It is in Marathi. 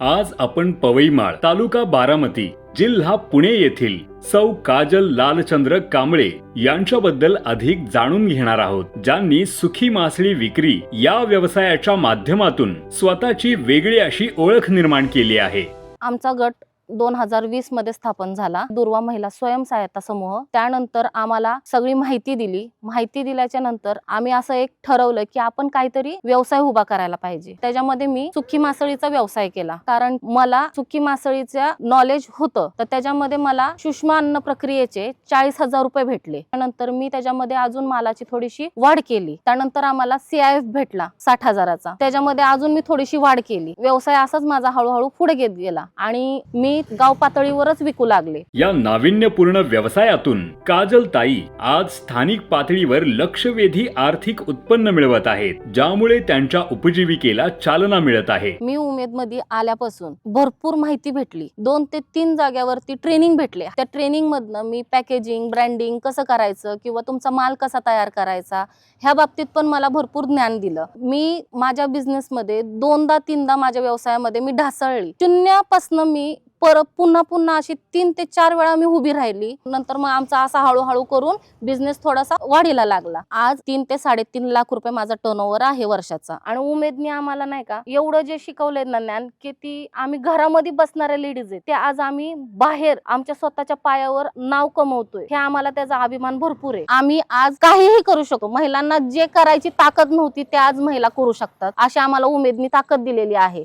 आज आपण पवईमाळ तालुका बारामती जिल्हा पुणे येथील सौ काजल लालचंद्र कांबळे यांच्याबद्दल अधिक जाणून घेणार आहोत. ज्यांनी सुखी मासळी विक्री या व्यवसायाच्या माध्यमातून स्वतःची वेगळी अशी ओळख निर्माण केली आहे. आमचा गट दोन हजार वीसमध्ये स्थापन झाला. दुर्वा महिला स्वयंसहायता समूह. त्यानंतर आम्हाला सगळी माहिती दिली. माहिती दिल्याच्या नंतर आम्ही असं एक ठरवलं की आपण काहीतरी व्यवसाय उभा करायला पाहिजे. त्याच्यामध्ये मी सुखी मासळीचा व्यवसाय केला. कारण मला सुखी मासळीचं नॉलेज होतं. तर त्याच्यामध्ये मला सूक्ष्म अन्न प्रक्रियेचे चाळीस हजार रुपये भेटले. त्यानंतर मी त्याच्यामध्ये अजून मालाची थोडीशी वाढ केली. त्यानंतर आम्हाला सीआयएफ भेटला साठ हजाराचा. त्याच्यामध्ये अजून मी थोडीशी वाढ केली. व्यवसाय असाच माझा हळूहळू पुढे घेत गेला. आणि मी गाव पातळीवरच विकू लागले. या नाविन्यपूर्ण व्यवसायातून काजल ताई आज स्थानिक पातळीवर लक्षवेधी आर्थिक उत्पन्न मिळवत आहेत ज्यामुळे त्यांच्या उपजीविकेला चालना मिळत आहे. मी उमेदमध्ये आल्यापासून भरपूर माहिती भेटली. दोन ते तीन जाग्यावरती ट्रेनिंग भेटले. त्या ट्रेनिंग मधनं मी पॅकेजिंग ब्रँडिंग कसं करायचं किंवा तुमचा माल कसा तयार करायचा ह्या बाबतीत पण मला भरपूर ज्ञान दिलं. मी माझ्या बिझनेसमध्ये दोनदा तीनदा माझ्या व्यवसायामध्ये मी ढासळली. शून्यापासनं मी परत पुन्हा पुन्हा अशी तीन ते चार वेळा मी उभी राहिली. नंतर मग आमचा असा हळूहळू करून बिझनेस थोडासा वाढीला लागला. आज तीन ते साडेतीन लाख रुपये माझा टर्नओव्हर आहे वर्षाचा. आणि उमेदने आम्हाला नाही का एवढं जे शिकवलंय ना ज्ञान की ती आम्ही घरामध्ये बसणाऱ्या लेडीज आहे ते आज आम्ही बाहेर आमच्या स्वतःच्या पायावर नाव कमवतोय. हे आम्हाला त्याचा अभिमान भरपूर आहे. आम्ही आज काहीही करू शकतो महिलांना जे करायची ताकद नव्हती ते आज महिला करू शकतात. अशी आम्हाला उमेदनी ताकद दिलेली आहे.